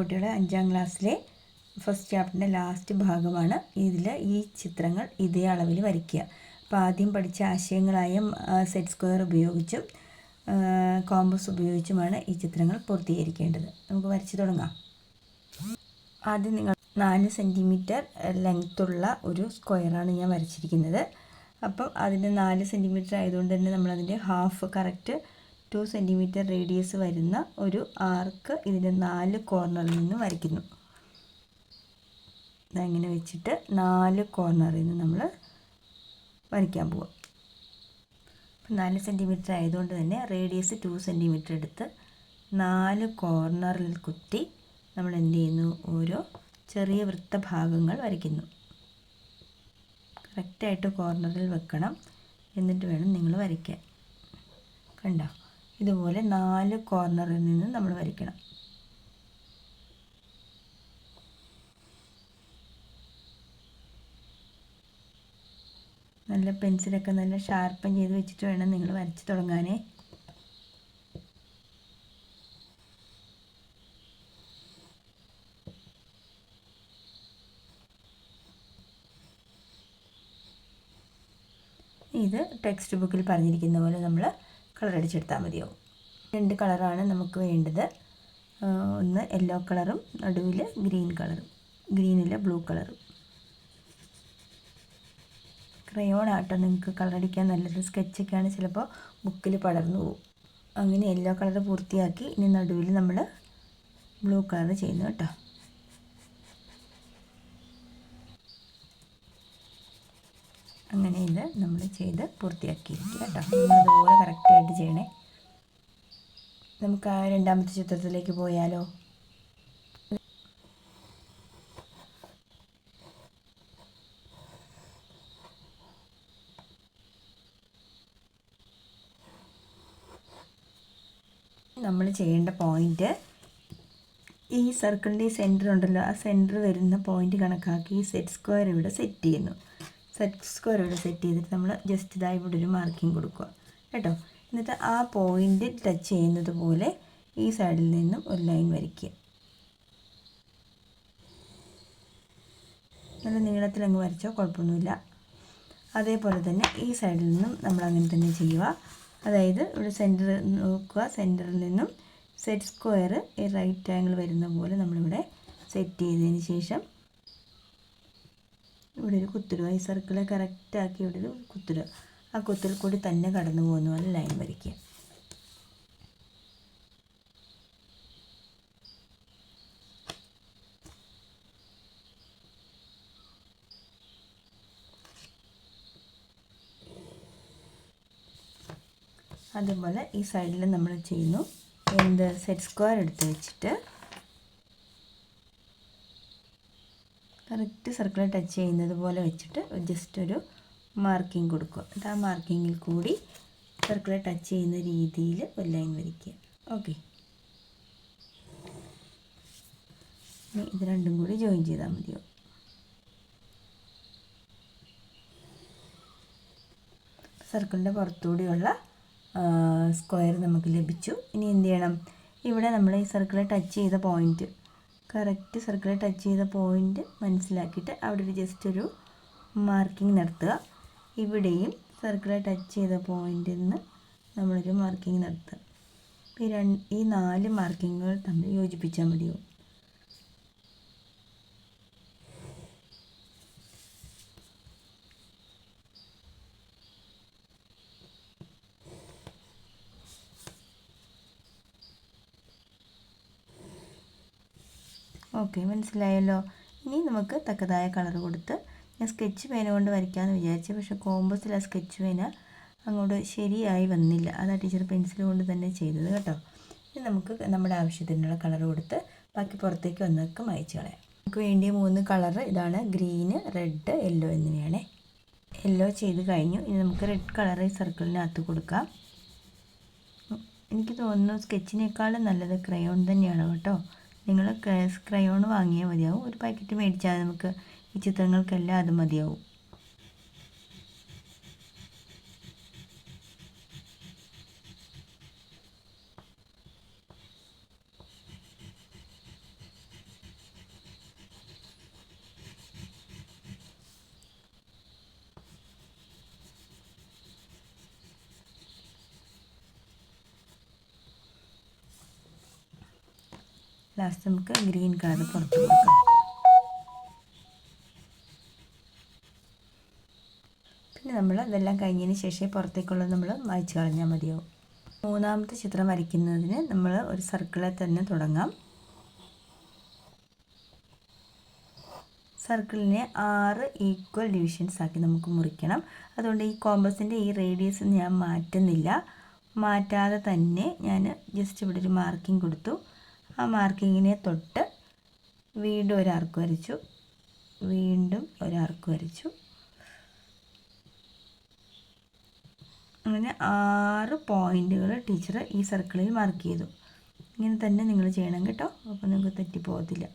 കുട്ടികളെ അഞ്ചാം ക്ലാസ്സിലെ ഫസ്റ്റ് ചാപ്റ്ററിന്റെ ലാസ്റ്റ് ഭാഗമാണ്. ഇതിൽ ഈ ചിത്രങ്ങൾ ഇതേ അളവിൽ വരയ്ക്കുക. അപ്പോൾ ആദ്യം പഠിച്ച ആശയങ്ങളായ സെറ്റ് സ്ക്വയർ ഉപയോഗിച്ചും കോമ്പസ് ഉപയോഗിച്ചുമാണ് ഈ ചിത്രങ്ങൾ പൂർത്തീകരിക്കേണ്ടത്. നമുക്ക് വരച്ച് തുടങ്ങാം. ആദ്യം നിങ്ങൾ നാല് സെന്റിമീറ്റർ ലെങ്ത്തുള്ള ഒരു സ്ക്വയറാണ് ഞാൻ വരച്ചിരിക്കുന്നത്. അപ്പം അതിന്റെ നാല് സെന്റിമീറ്റർ ആയതുകൊണ്ട് തന്നെ നമ്മളതിന്റെ half correct two centimetre radius വരുന്ന ഒരു ആർക്ക് ഇതിന്റെ നാല് കോർണറിൽ നിന്ന് വരയ്ക്കുന്നു. ഇതങ്ങനെ വെച്ചിട്ട് നാല് കോർണറിൽ നിന്ന് നമ്മൾ വരയ്ക്കാൻ പോവാം. അപ്പം നാല് സെന്റിമീറ്റർ ആയതുകൊണ്ട് തന്നെ റേഡിയസ് ടു സെന്റിമീറ്റർ എടുത്ത് നാല് കോർണറിൽ കുത്തി നമ്മൾ എന്ത് ചെയ്യുന്നു? ഓരോ ചെറിയ വൃത്തഭാഗങ്ങൾ വരയ്ക്കുന്നു. കറക്റ്റായിട്ട് കോർണറിൽ വെക്കണം. എന്നിട്ട് വേണം നിങ്ങൾ വരയ്ക്കാൻ. കണ്ടോ? ഇതുപോലെ നാല് കോർണറിൽ നിന്ന് നമ്മൾ വരയ്ക്കണം. നല്ല പെൻസിലൊക്കെ നല്ല ഷാർപ്പൻ ചെയ്ത് വെച്ചിട്ട് വേണം നിങ്ങൾ വരച്ച് തുടങ്ങാനേ. ഇത് ടെക്സ്റ്റ് ബുക്കിൽ പറഞ്ഞിരിക്കുന്ന പോലെ നമ്മൾ കളർ അടിച്ചെടുത്താൽ മതിയാവും. രണ്ട് കളറാണ് നമുക്ക് വേണ്ടത്. ഒന്ന് യെല്ലോ കളറും നടുവിൽ ഗ്രീൻ കളറും. ഗ്രീനിൽ ബ്ലൂ കളറും. ക്രയോൺ ആട്ടോ നിങ്ങൾക്ക് കളർ അടിക്കാൻ നല്ലത്. സ്കെച്ചൊക്കെയാണ് ചിലപ്പോൾ ബുക്കിൽ പടർന്നു പോകും. അങ്ങനെ യെല്ലോ കളർ പൂർത്തിയാക്കി ഇനി നടുവിൽ നമ്മൾ ബ്ലൂ കളർ ചെയ്യുന്നു കേട്ടോ. അങ്ങനെ നമ്മൾ ചെയ്ത് പൂർത്തിയാക്കിയിരിക്കുക കേട്ടോ. അതുപോലെ കറക്റ്റായിട്ട് ചെയ്യണേ. നമുക്ക് ആ രണ്ടാമത്തെ ചിത്രത്തിലേക്ക് പോയാലോ? നമ്മൾ ചെയ്യേണ്ട പോയിന്റ് ഈ സർക്കിളിന്റെ സെന്റർ ഉണ്ടല്ലോ ആ സെന്റർ വരുന്ന പോയിന്റ് കണക്കാക്കി സെറ്റ് സ്ക്വയർ ഇവിടെ സെറ്റ് ചെയ്യുന്നു. സെറ്റ് സ്ക്വയർ ഇവിടെ സെറ്റ് ചെയ്തിട്ട് നമ്മൾ ജസ്റ്റ് ഇതായി ഇവിടെ ഒരു മാർക്കിംഗ് കൊടുക്കുക. കേട്ടോ? എന്നിട്ട് ആ പോയിന്റ് ടച്ച് ചെയ്യുന്നത് പോലെ ഈ സൈഡിൽ നിന്നും ഒരു ലൈൻ വരയ്ക്കുക. നല്ല നീളത്തിൽ അങ്ങ് വരച്ചോ കുഴപ്പമൊന്നുമില്ല. അതേപോലെ തന്നെ ഈ സൈഡിൽ നിന്നും നമ്മൾ അങ്ങനെ തന്നെ ചെയ്യുക. അതായത് ഇവിടെ സെന്റർ നോക്കുക. സെന്ററിൽ നിന്നും സെറ്റ് സ്ക്വയർ ഈ റൈറ്റ് ആംഗിൾ വരുന്ന പോലെ നമ്മളിവിടെ സെറ്റ് ചെയ്തതിന് ശേഷം ഇവിടെ ഒരു കുത്തിടുക ഈ സർക്കിൾ കറക്റ്റാക്കി ഇവിടെ ഒരു കുത്തിടുക ആ കുത്തിൽ കൂടി തന്നെ കടന്നു പോകുന്ന പോലെ ലൈൻ വരയ്ക്കുക. അതുപോലെ ഈ സൈഡിൽ നമ്മൾ ചെയ്യുന്നു. എന്ത്? സെറ്റ് സ്ക്വയർ എടുത്ത് വെച്ചിട്ട് കറക്റ്റ് സർക്കിൾ ടച്ച് ചെയ്യുന്നത് പോലെ വെച്ചിട്ട് ജസ്റ്റ് ഒരു മാർക്കിംഗ് കൊടുക്കുക. എന്നിട്ട് ആ മാർക്കിങ്ങിൽ കൂടി സർക്കിൾ ടച്ച് ചെയ്യുന്ന രീതിയിൽ ഒരു ലൈൻ വരയ്ക്കുക. ഓക്കെ ഇത് രണ്ടും കൂടി ജോയിൻ ചെയ്താൽ മതിയോ? സർക്കിളിന്റെ പുറത്തുകൂടിയുള്ള സ്ക്വയർ നമുക്ക് ലഭിച്ചു. ഇനി എന്ത് ചെയ്യണം? ഇവിടെ നമ്മൾ ഈ സർക്കിൾ ടച്ച് ചെയ്ത പോയിന്റ് കറക്റ്റ് സർക്കിൾ ടച്ച് ചെയ്ത പോയിന്റ് മനസ്സിലാക്കിയിട്ട് അവിടെ ഒരു ജസ്റ്റ് ഒരു മാർക്കിംഗ് നടത്തുക ഇവിടെയും സർക്കിൾ ടച്ച് ചെയ്ത പോയിന്റിൽ നിന്ന് നമ്മളൊരു മാർക്കിംഗ് നടത്തുക ഈ രണ്ട് ഈ നാല് മാർക്കിങ്ങുകൾ തമ്മിൽ യോജിപ്പിച്ചാൽ മതിയോ? ഓക്കെ മനസ്സിലായല്ലോ. ഇനി നമുക്ക് തക്കതായ കളർ കൊടുത്ത് ഞാൻ സ്കെച്ച് പേന കൊണ്ട് വരയ്ക്കാമെന്ന് വിചാരിച്ചു പക്ഷേ കോമ്പസിൽ ആ സ്കെച്ച് പേന അങ്ങോട്ട് ശരിയായി വന്നില്ല. അതാ ടീച്ചർ പെൻസിൽ കൊണ്ട് തന്നെ ചെയ്തത് കേട്ടോ. ഇനി നമുക്ക് നമ്മുടെ ആവശ്യത്തിനുള്ള കളർ കൊടുത്ത് ബാക്കി പുറത്തേക്ക് വന്നൊക്കെ മായച്ചു കളയാം. നമുക്ക് വേണ്ടിയ മൂന്ന് കളർ ഇതാണ് ഗ്രീന് റെഡ് യെല്ലോ എന്നിവയാണ്. യെല്ലോ ചെയ്ത് കഴിഞ്ഞു. ഇനി നമുക്ക് റെഡ് കളർ ഈ സർക്കിളിനകത്ത് കൊടുക്കാം. എനിക്ക് തോന്നുന്നു സ്കെച്ചിനേക്കാളും നല്ലത് ക്രയോൺ തന്നെയാണ് കേട്ടോ. നിങ്ങൾ ക്രയോൺ വാങ്ങിയാൽ മതിയാവും. ഒരു പാക്കറ്റ് മേടിച്ചാൽ നമുക്ക് ഈ ചിത്രങ്ങൾക്കെല്ലാം അത് മതിയാവും. ലാസ്റ്റ് നമുക്ക് ഗ്രീൻ കളർ പുറത്ത് കൊടുക്കാം. പിന്നെ നമ്മൾ ഇതെല്ലാം കഴിഞ്ഞതിന് ശേഷം പുറത്തേക്കുള്ളത് നമ്മൾ വായിച്ചു കളഞ്ഞാൽ മതിയാവും. മൂന്നാമത്തെ ചിത്രം വരയ്ക്കുന്നതിന് നമ്മൾ ഒരു സർക്കിളിൽ തന്നെ തുടങ്ങാം. സർക്കിളിനെ ആറ് ഈക്വൽ ഡിവിഷൻസ് ആക്കി നമുക്ക് മുറിക്കണം. അതുകൊണ്ട് ഈ കോമ്പസിന്റെ ഈ റേഡിയസ് ഞാൻ മാറ്റുന്നില്ല. മാറ്റാതെ തന്നെ ഞാൻ ജസ്റ്റ് ഇവിടെ ഒരു മാർക്കിംഗ് കൊടുത്തു. ആ മാർക്കിങ്ങിനെ തൊട്ട് വീണ്ടും ഒരു ആർക്ക് വരച്ചു. വീണ്ടും ഒരു ആർക്ക് വരച്ചു. അങ്ങനെ ആറ് പോയിന്റുകൾ ടീച്ചർ ഈ സർക്കിളിൽ മാർക്ക് ചെയ്തു. ഇങ്ങനെ തന്നെ നിങ്ങൾ ചെയ്യണം കേട്ടോ. അപ്പോൾ നിങ്ങൾക്ക് തെറ്റിപ്പോകത്തില്ല.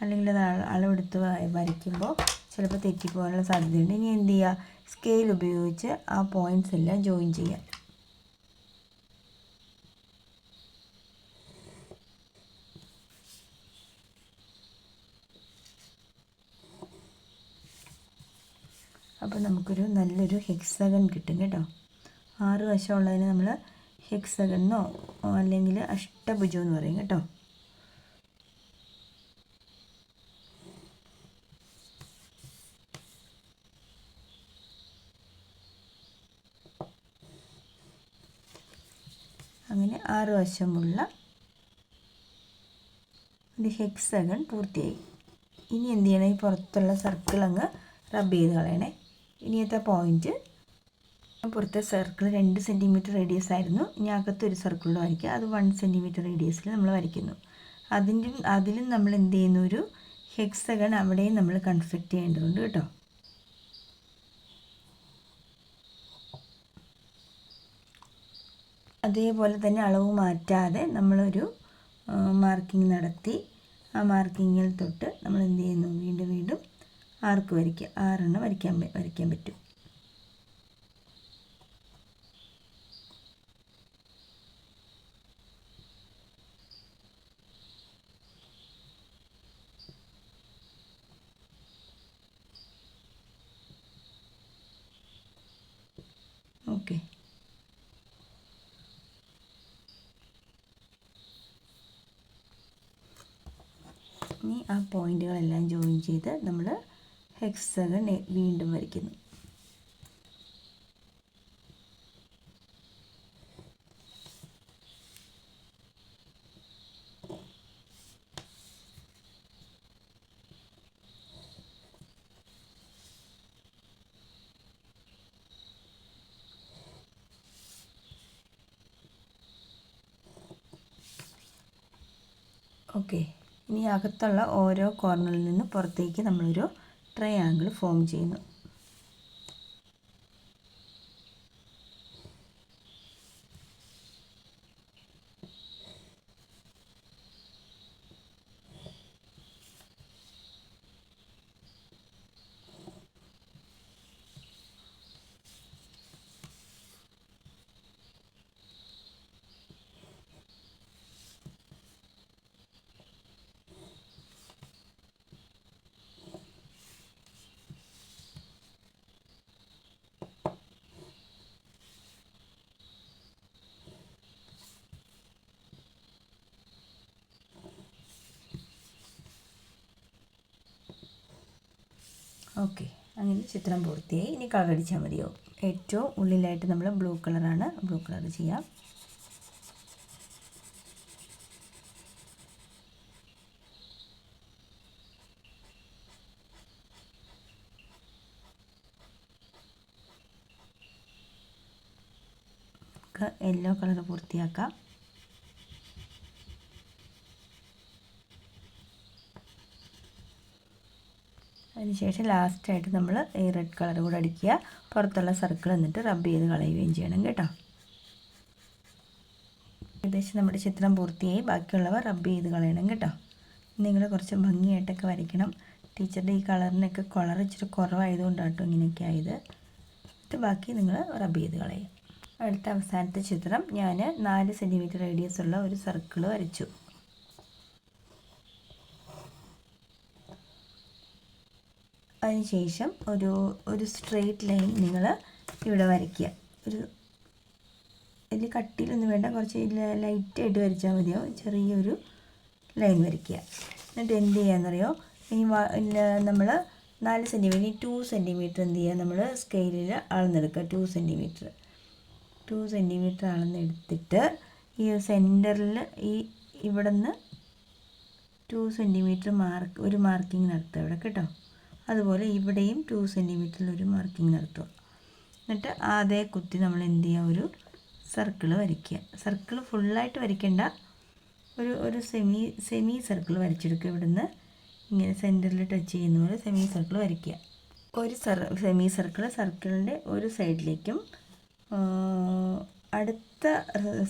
അല്ലെങ്കിൽ അത് അളവെടുത്ത് വരയ്ക്കുമ്പോൾ ചിലപ്പോൾ തെറ്റിപ്പോകാനുള്ള സാധ്യതയുണ്ട്. ഇനി എന്ത് ചെയ്യുക സ്കെയിൽ ഉപയോഗിച്ച് ആ പോയിന്റ്സ് എല്ലാം ജോയിൻ ചെയ്യാം അപ്പോൾ നമുക്കൊരു നല്ലൊരു ഹെക്സഗൺ കിട്ടും കേട്ടോ. ആറ് വശമുള്ളതിന് നമ്മൾ ഹെക്സഗണെന്നോ അല്ലെങ്കിൽ അഷ്ടഭുജം എന്ന് പറയും കേട്ടോ. അങ്ങനെ ആറ് വശമുള്ള ഒരു ഹെക്സഗൺ പൂർത്തിയായി. ഇനി എന്ത് ചെയ്യണം? ഈ പുറത്തുള്ള സർക്കിൾ അങ്ങ് റബ്ബ് ചെയ്ത് കളയണേ. ഇനിയത്തെ പോയിന്റ് പുറത്തെ സർക്കിൾ രണ്ട് സെന്റിമീറ്റർ റേഡിയസ് ആയിരുന്നു. ഇനി അകത്തൊരു സർക്കിളിൽ വരയ്ക്കുക. അത് വൺ സെന്റിമീറ്റർ റേഡിയസിൽ നമ്മൾ വരയ്ക്കുന്നു. അതിന്റെ അതിലും നമ്മൾ എന്ത് ചെയ്യുന്നു? ഒരു ഹെക്സഗൺ അവിടെയും നമ്മൾ കൺസ്ട്രക്ട് ചെയ്യേണ്ടതുണ്ട് കേട്ടോ. അതേപോലെ തന്നെ അളവ് മാറ്റാതെ നമ്മളൊരു മാർക്കിംഗ് നടത്തി. ആ മാർക്കിങ്ങിൽ തൊട്ട് നമ്മൾ എന്ത് ചെയ്യുന്നു? വീണ്ടും വീണ്ടും ആർക്ക് വരയ്ക്കുക ആറെണ്ണം വരയ്ക്കാൻ വരയ്ക്കാൻ പറ്റും. ഇനി ആ പോയിന്റുകളെല്ലാം ജോയിൻ ചെയ്ത് നമ്മൾ ഹെക്സഗൺ വീണ്ടും വരയ്ക്കുന്നു. ഓക്കെ ഇനി അകത്തുള്ള ഓരോ കോർണറിൽ നിന്ന് പുറത്തേക്ക് നമ്മളൊരു ട്രയാങ്കിൾ ഫോം ചെയ്യുന്നു. ഓക്കെ. അങ്ങനെ ചിത്രം പൂർത്തിയായി. ഇനി കളർ അടിച്ചാൽ മതിയോ? ഏറ്റവും ഉള്ളിലായിട്ട് നമ്മൾ ബ്ലൂ കളറാണ് ബ്ലൂ കളർ ചെയ്യാം. യെല്ലോ കളർ പൂർത്തിയാക്കാം. അതിനുശേഷം ലാസ്റ്റായിട്ട് നമ്മൾ ഈ റെഡ് കളർ കൂടെ അടിക്കുക. പുറത്തുള്ള സർക്കിൾ എന്നിട്ട് റബ്ബ് ചെയ്ത് കളയുകയും ചെയ്യണം കേട്ടോ. ഏകദേശം നമ്മുടെ ചിത്രം പൂർത്തിയായി. ബാക്കിയുള്ളവ റബ്ബ് ചെയ്ത് കളയണം കേട്ടോ. നിങ്ങൾ കുറച്ച് ഭംഗിയായിട്ടൊക്കെ വരയ്ക്കണം. ടീച്ചറുടെ ഈ കളറിനൊക്കെ കളർ ഇച്ചിരി കുറവായതുകൊണ്ടാണ് കേട്ടോ ഇങ്ങനെയൊക്കെ ആയത് എന്നിട്ട് ബാക്കി നിങ്ങൾ റബ്ബ് ചെയ്ത് കളയും. അടുത്ത അവസാനത്തെ ചിത്രം ഞാൻ നാല് സെന്റിമീറ്റർ റേഡിയസ് ഉള്ള ഒരു സർക്കിൾ വരച്ചു. അതിനുശേഷം ഒരു ഒരു സ്ട്രെയിറ്റ് ലൈൻ നിങ്ങൾ ഇവിടെ വരയ്ക്കുക. ഒരു വലിയ കട്ടിയിലൊന്നും വേണ്ട കുറച്ച് ലൈറ്റായിട്ട് വരച്ചാൽ മതിയാവും ചെറിയൊരു ലൈൻ വരയ്ക്കുക. എന്നിട്ട് എന്ത് ചെയ്യാന്നറിയോ? ഇനി നമ്മൾ നാല് സെന്റിമീറ്റർ ടു സെന്റിമീറ്റർ എന്ത് ചെയ്യുക? നമ്മൾ സ്കെയിലിൽ അളന്നെടുക്കുക ടു സെന്റിമീറ്റർ ടു സെന്റിമീറ്റർ അളന്നെടുത്തിട്ട് ഈ സെന്ററിൽ ഈ ഇവിടെ നിന്ന് ടു സെന്റിമീറ്റർ മാർക്ക് ഒരു മാർക്കിംഗ് നടത്തുക ഇവിടെ കേട്ടോ. അതുപോലെ ഇവിടെയും ടു സെന്റിമീറ്ററിൽ ഒരു മാർക്കിംഗ് നടത്തുക. എന്നിട്ട് അതേ കുത്തി നമ്മൾ എന്ത് ചെയ്യുക? ഒരു സർക്കിൾ വരയ്ക്കുക. സർക്കിൾ ഫുള്ളായിട്ട് വരയ്ക്കേണ്ട. ഒരു ഒരു സെമി സെമി സർക്കിൾ വരച്ചെടുക്കുക. ഇവിടുന്ന് ഇങ്ങനെ സെന്ററിൽ ടച്ച് ചെയ്യുന്ന പോലെ സെമി സർക്കിൾ വരയ്ക്കുക. ഒരു സർ സെമി സർക്കിൾ സർക്കിളിന്റെ ഒരു സൈഡിലേക്കും അടുത്ത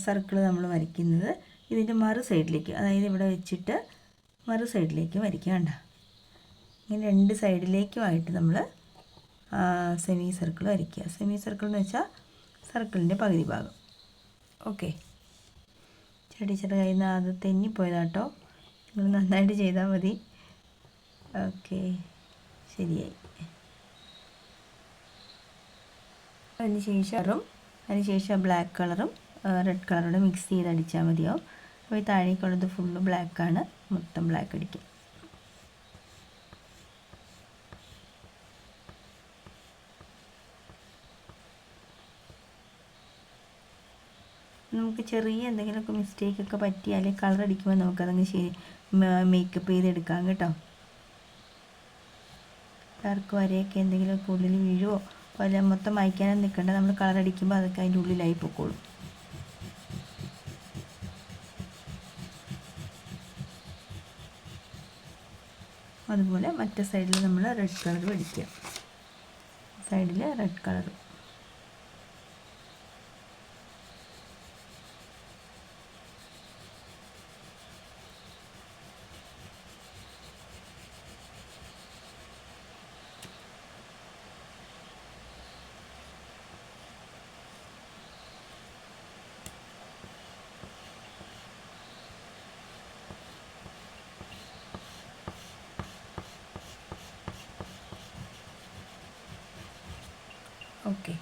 സർക്കിൾ നമ്മൾ വരയ്ക്കുന്നത് ഇതിന്റെ മറു സൈഡിലേക്ക് അതായത് ഇവിടെ വെച്ചിട്ട് മറു സൈഡിലേക്ക് വരയ്ക്കുക ഇങ്ങനെ രണ്ട് സൈഡിലേക്കുമായിട്ട് നമ്മൾ സെമി സർക്കിൾ വരയ്ക്കുക. സെമി സർക്കിൾ എന്ന് വെച്ചാൽ സർക്കിളിന്റെ പകുതി ഭാഗം. ഓക്കെ ടീച്ചറുടെ കയ്യിൽ നിന്ന് അത് തെന്നിപ്പോയതാട്ടോ നിങ്ങൾ നന്നായിട്ട് ചെയ്താൽ മതി. ഓക്കെ ശരിയായി. അതിന് ശേഷം അതിനുശേഷം ബ്ലാക്ക് കളറും റെഡ് കളറും മിക്സ് ചെയ്ത് അടിച്ചാൽ മതിയാവും. അപ്പോൾ ഈ താഴേക്കുള്ളത് ഫുള്ള് ബ്ലാക്കാണ് മൊത്തം ബ്ലാക്ക് അടിക്കുക നമുക്ക് ചെറിയ എന്തെങ്കിലുമൊക്കെ മിസ്റ്റേക്കൊക്കെ പറ്റിയാൽ കളർ അടിക്കുമ്പോൾ നമുക്കതങ്ങ് ശരി മേക്കപ്പ് ചെയ്തെടുക്കാം കേട്ടോ. ഡാർക്ക് വരെയൊക്കെ എന്തെങ്കിലുമൊക്കെ ഉള്ളിൽ വീഴുമോ അല്ല മൊത്തം മായ്ക്കാനും നിൽക്കണ്ട നമ്മൾ കളർ അടിക്കുമ്പോൾ അതൊക്കെ അതിന്റെ ഉള്ളിലായി പൊക്കോളും. അതുപോലെ മറ്റേ സൈഡിൽ നമ്മൾ റെഡ് കളർ അടിക്കുക. സൈഡിൽ റെഡ് കളർ ഓക്കെ